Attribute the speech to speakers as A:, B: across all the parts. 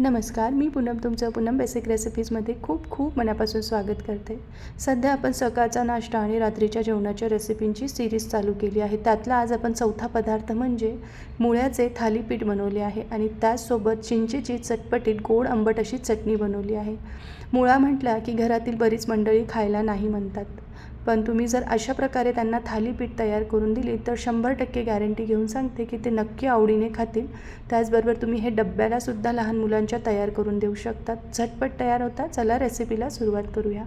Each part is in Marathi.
A: नमस्कार मी पूनम तुमचं पूनम बेसिक रेसिपीजमध्ये खूप खूप मनापासून स्वागत करते. सध्या आपण सकाळचा नाश्ता आणि रात्रीच्या जेवणाच्या रेसिपींची सिरीज चालू केली आहे. त्यातला आज आपण चौथा पदार्थ म्हणजे मुळ्याचे थालीपीठ बनवले आहे आणि त्याचसोबत चिंचेची चटपटीत गोड आंबट अशी चटणी बनवली आहे. मुळा म्हटला की घरातील बरीच मंडळी खायला नाही म्हणतात. पण तुम्ही जर अशा प्रकारे त्यांना थालीपीठ तयार करून दिली तर शंभर टक्के गॅरंटी घेऊन सांगते की ते नक्की आवडीने खातील. त्याचबरोबर तुम्ही हे डब्यालासुद्धा लहान मुलांच्या तयार करून देऊ शकतात झटपट तयार होता चला रेसिपीला सुरुवात करूया.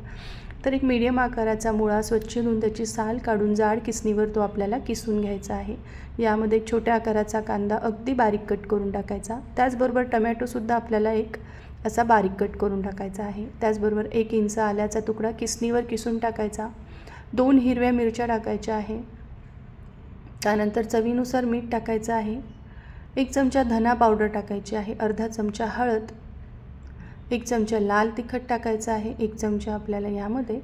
A: तर एक मीडियम आकाराचा मुळा स्वच्छ धुवून त्याची साल काढून जाड किसणीवर तो आपल्याला किसून घ्यायचा आहे. यामध्ये एक छोट्या आकाराचा कांदा अगदी बारीक कट करून टाकायचा. त्याचबरोबर टमॅटोसुद्धा आपल्याला एक असा बारीक कट करून टाकायचा आहे. त्याचबरोबर एक इंच आल्याचा तुकडा किसणीवर किसून टाकायचा. दोन हिरव्या मिरच्या टाकायच्या आहे. त्यानंतर चवीनुसार मीठ टाकायचं आहे. एक चमचा धना पावडर टाकायची आहे. अर्धा चमचा हळद. एक चमचा लाल तिखट टाकायचं आहे. एक चमचा आपल्याला यामध्ये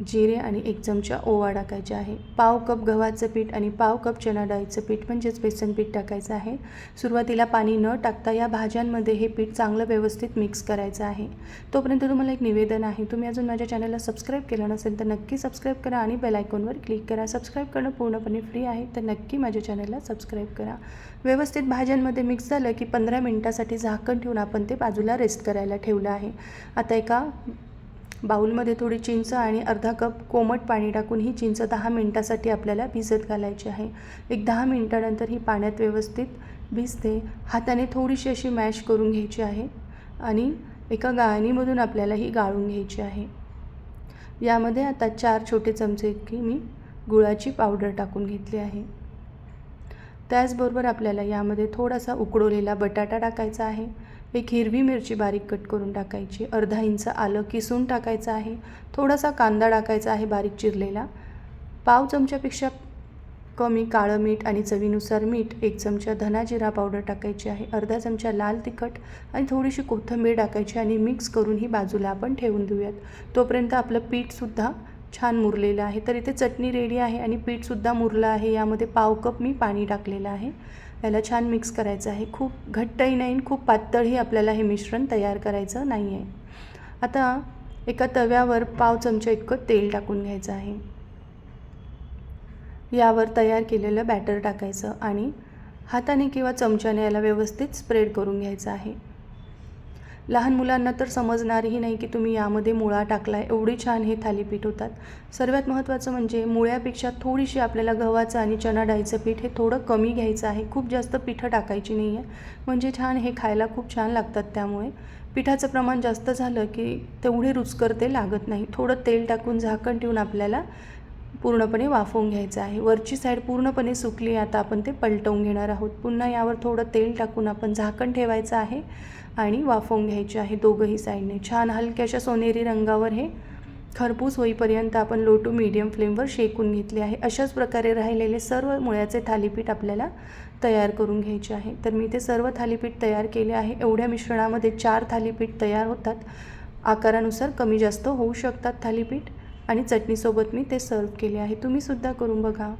A: जिरे आणि एक चमचा ओवा टाकायचा आहे. पाव कप गव्हाचं पीठ आणि पाव कप चना डाळीचं पीठ म्हणजेच बेसन पीठ टाकायचं आहे. सुरुवातीला पाणी न टाकता या भाज्यांमध्ये हे पीठ चांगलं व्यवस्थित मिक्स करायचं आहे. तोपर्यंत तुम्हाला एक निवेदन आहे. तुम्ही अजून माझ्या चॅनलला सबस्क्राईब केलं नसेल तर नक्की सबस्क्राईब करा आणि बेल आयकॉनवर क्लिक करा. सबस्क्राईब करणं पूर्णपणे फ्री आहे तर नक्की माझ्या चॅनलला सबस्क्राईब करा. व्यवस्थित भाज्यांमध्ये मिक्स झालं की पंधरा मिनटासाठी झाकण ठेवून आपण ते बाजूला रेस्ट करायला ठेवलं आहे. आता एका बाऊलमध्ये थोडी चिंच आणि अर्धा कप कोमट पाणी टाकून ही चिंच दहा मिनटासाठी आपल्याला भिजत घालायची आहे. एक दहा मिनटानंतर ही पाण्यात व्यवस्थित भिजते. हाताने थोडीशी अशी मॅश करून घ्यायची आहे आणि एका गाळणीमधून आपल्याला ही गाळून घ्यायची आहे. यामध्ये आता चार छोटे चमचे की मी गुळाची पावडर टाकून घेतली आहे. त्याचबरोबर आपल्याला यामध्ये थोडासा उकडवलेला बटाटा टाकायचा आहे. एक हिरवी मिरची बारीक कट करून टाकायची. अर्धा इंच आलं किसून टाकायचं आहे. थोडासा कांदा टाकायचा आहे बारीक चिरलेला. पाव चमच्यापेक्षा कमी काळं मीठ आणि चवीनुसार मीठ एक चमचा धना जिरा पावडर टाकायची आहे अर्धा चमचा लाल तिखट आणि थोडीशी कोथिंबीर टाकायची आणि मिक्स करून ही बाजूला आपण ठेवून देऊयात. तोपर्यंत आपलं पीठसुद्धा छान मुरलेलं आहे. तर इथे चटणी रेडी आहे आणि पीठसुद्धा मुरलं आहे. यामध्ये पाव कप मी पाणी टाकलेलं आहे. याला छान मिक्स करायचं आहे. खूप घट्टही नाही खूप पातळही आपल्याला हे मिश्रण तयार करायचं नाही आहे आता एका तव्यावर पाव चमचा इतकं तेल टाकून घ्यायचं आहे. यावर तयार केलेलं बॅटर टाकायचं आणि हाताने किंवा चमच्याने याला व्यवस्थित स्प्रेड करून घ्यायचं आहे. लहान मुलांना तर समजणारही नाही की तुम्ही यामध्ये मुळा टाकला एवढी छान हे थालीपीठ होतात. सर्वात महत्त्वाचं म्हणजे मुळ्यापेक्षा थोडीशी आपल्याला गव्हाचं आणि चणा डाळीचं पीठ हे थोडं कमी घ्यायचं आहे. खूप जास्त पिठं टाकायची नाही आहे. म्हणजे छान हे खायला खूप छान लागतात त्यामुळे. पिठाचं प्रमाण जास्त झालं की तेवढे रुचकर ते लागत नाही. थोडं तेल टाकून झाकण ठेवून आपल्याला पूर्णपणे वाफवून घ्यायचं आहे. वरची साईड पूर्णपणे सुकली आता आपण ते पलटवून घेणार आहोत. पुन्हा यावर थोडं तेल टाकून आपण झाकण ठेवायचं आहे आणि वाफवून घ्यायचे आहे दोघंही साईडने छान हलक्याशा सोनेरी रंगावर हे खरपूस होईपर्यंत आपण लो टू मीडियम फ्लेमवर शेकून घेतले आहे. अशाच प्रकारे राहिलेले सर्व मुळ्याचे थालीपीठ आपल्याला तयार करून घ्यायचे आहे. तर मी ते सर्व थालीपीठ तयार केले आहे. एवढ्या मिश्रणामध्ये चार थालीपीठ तयार होतात. आकारानुसार कमी जास्त होऊ शकतात थालीपीठ. आणि चटणीसोबत मी ते सर्व केले आहे. तुम्हीसुद्धा करून बघा.